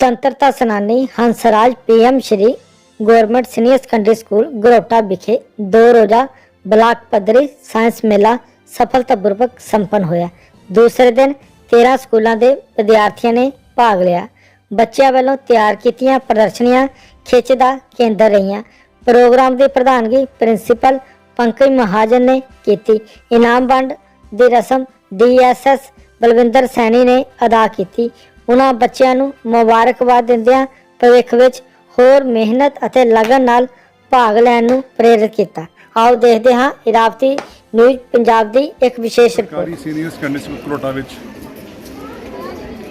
ਸੁਤੰਤਰਤਾ ਸੈਨਾਨੀ Hansraj PM Shri government senior secondary school Garota ਵਿਖੇ ਦੋ ਰੋਜ਼ਾ ਬਲਾਕ ਪੱਧਰੀ ਸਾਇੰਸ ਮੇਲਾ ਸਫਲਤਾਪੂਰਵਕ ਸੰਪੰਨ ਹੋਇਆ। ਦੂਸਰੇ ਦਿਨ 13 ਸਕੂਲਾਂ ਦੇ ਵਿਦਿਆਰਥੀਆਂ ਨੇ ਭਾਗ ਲਿਆ। ਬੱਚਿਆਂ ਵੱਲੋਂ ਤਿਆਰ ਕੀਤੀਆਂ ਪ੍ਰਦਰਸ਼ਨੀਆਂ ਖਿੱਚ ਦਾ ਕੇਂਦਰ ਰਹੀਆਂ। ਪ੍ਰੋਗਰਾਮ ਦੀ ਪ੍ਰਧਾਨਗੀ ਪ੍ਰਿੰਸੀਪਲ ਪੰਕਜ ਮਹਾਜਨ ਨੇ ਕੀਤੀ। ਇਨਾਮ ਵੰਡ ਦੀ ਰਸਮ ਡੀਐਸਐਸ ਬਲਵਿੰਦਰ ਸੈਣੀ ਨੇ ਅਦਾ ਕੀਤੀ। ਉਹਨਾਂ ਬੱਚਿਆਂ ਨੂੰ ਮੁਬਾਰਕਬਾਦ ਦਿੰਦਿਆਂ ਭਵਿੱਖ ਵਿੱਚ ਹੋਰ ਮਿਹਨਤ ਅਤੇ ਲਗਨ ਨਾਲ ਭਾਗ ਲੈਣ ਨੂੰ ਪ੍ਰੇਰਿਤ ਕੀਤਾ। ਆਓ ਦੇਖਦੇ ਹਾਂ ਇਰਾਵਤੀ ਨਿਊਜ਼ ਪੰਜਾਬ ਦੀ ਇੱਕ ਵਿਸ਼ੇਸ਼ ਰਿਪੋਰਟ। ਸਰਕਾਰੀ ਸੀਨੀਅਰ ਸੈਕੰਡਰੀ ਸਕੂਲ ਕਰੋਟਾ ਵਿੱਚ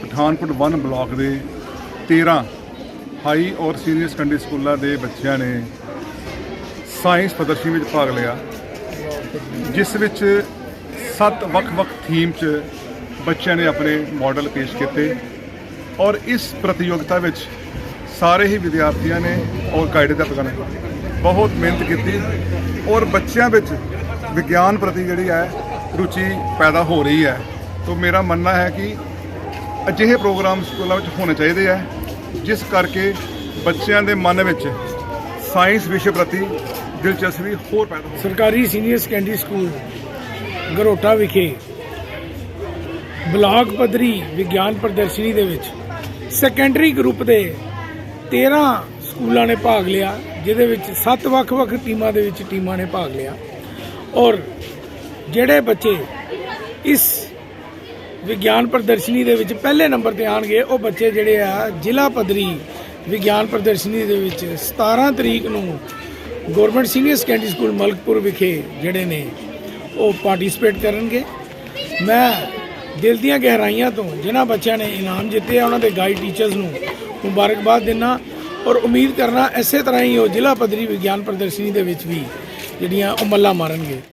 ਪਠਾਨਕੋਟ 1 ਬਲਾਕ ਦੇ 13 ਹਾਈ ਔਰ ਸੀਨੀਅਰ ਸੈਕੰਡਰੀ ਸਕੂਲਾਂ ਦੇ ਬੱਚਿਆਂ ਨੇ ਸਾਇੰਸ ਪ੍ਰਦਰਸ਼ਨੀ ਵਿੱਚ ਭਾਗ ਲਿਆ, ਜਿਸ ਵਿੱਚ ਸੱਤ ਵੱਖ-ਵੱਖ ਥੀਮ 'ਚ ਬੱਚਿਆਂ ਨੇ ਆਪਣੇ ਮਾਡਲ ਪੇਸ਼ ਕੀਤੇ। ਔਰ ਇਸ ਪ੍ਰਤੀਯੋਗਤਾ ਵਿੱਚ ਸਾਰੇ ਹੀ ਵਿਦਿਆਰਥੀਆਂ ਨੇ ਔਰ ਗਾਈਡ ਅਧਿਆਪਕਾਂ ਨੇ ਬਹੁਤ ਮਿਹਨਤ ਕੀਤੀ ਔਰ ਬੱਚਿਆਂ ਵਿੱਚ ਵਿਗਿਆਨ ਪ੍ਰਤੀ ਜਿਹੜੀ ਹੈ ਰੁਚੀ ਪੈਦਾ ਹੋ ਰਹੀ ਹੈ। ਤੋਂ ਮੇਰਾ ਮੰਨਣਾ ਹੈ ਕਿ ਅਜਿਹੇ ਪ੍ਰੋਗਰਾਮ ਸਕੂਲਾਂ ਵਿੱਚ ਹੋਣੇ ਚਾਹੀਦੇ ਹੈ, ਜਿਸ ਕਰਕੇ ਬੱਚਿਆਂ ਦੇ ਮਨ ਵਿੱਚ ਸਾਇੰਸ ਵਿਸ਼ੇ ਪ੍ਰਤੀ ਦਿਲਚਸਪੀ ਹੋਰ ਪੈਦਾ ਹੋਵੇ ਸਰਕਾਰੀ ਸੀਨੀਅਰ ਸੈਕੰਡਰੀ ਸਕੂਲ, ਗਰੋਟਾ ਵਿਖੇ ਬਲਾਕ ਪੱਧਰੀ ਵਿਗਿਆਨ ਪ੍ਰਦਰਸ਼ਨੀ ਦੇ ਵਿੱਚ ਸੈਕੰਡਰੀ ਗਰੁੱਪ ਦੇ 13 ਸਕੂਲਾਂ ਨੇ ਭਾਗ ਲਿਆ, ਜਿਹਦੇ ਵਿੱਚ 7 ਵੱਖ-ਵੱਖ ਟੀਮਾਂ ਦੇ ਵਿੱਚ ਟੀਮਾਂ ਨੇ ਭਾਗ ਲਿਆ। ਔਰ ਜਿਹੜੇ ਬੱਚੇ ਇਸ ਵਿਗਿਆਨ ਪ੍ਰਦਰਸ਼ਨੀ ਦੇ ਵਿੱਚ ਪਹਿਲੇ ਨੰਬਰ ਤੇ ਆਣਗੇ ਉਹ ਬੱਚੇ ਜਿਹੜੇ ਆ ਜ਼ਿਲ੍ਹਾ ਪੱਧਰੀ ਵਿਗਿਆਨ ਪ੍ਰਦਰਸ਼ਨੀ ਦੇ ਵਿੱਚ 17 ਤਰੀਕ ਨੂੰ government senior secondary school Malakpur ਵਿਖੇ ਜਿਹੜੇ ਨੇ, ਉਹ ਪਾਰਟਿਸਿਪੇਟ ਕਰਨਗੇ। ਮੈਂ ਦਿਲ ਦੀਆਂ ਗਹਿਰਾਈਆਂ ਤੋਂ ਜਿਨ੍ਹਾਂ ਬੱਚਿਆਂ ਨੇ ਇਨਾਮ ਜਿੱਤੇ ਆ, ਉਹਨਾਂ ਦੇ ਗਾਈਡ ਟੀਚਰਸ ਨੂੰ ਮੁਬਾਰਕਬਾਦ ਦਿੰਦਾ ਔਰ ਉਮੀਦ ਕਰਨਾ ਇਸੇ ਤਰ੍ਹਾਂ ਹੀ ਉਹ ਜ਼ਿਲ੍ਹਾ ਪੱਧਰੀ ਵਿਗਿਆਨ ਪ੍ਰਦਰਸ਼ਨੀ ਦੇ ਵਿੱਚ ਵੀ ਜਿਹੜੀਆਂ ਉਹ ਮੱਲਾ ਮਾਰਨਗੇ।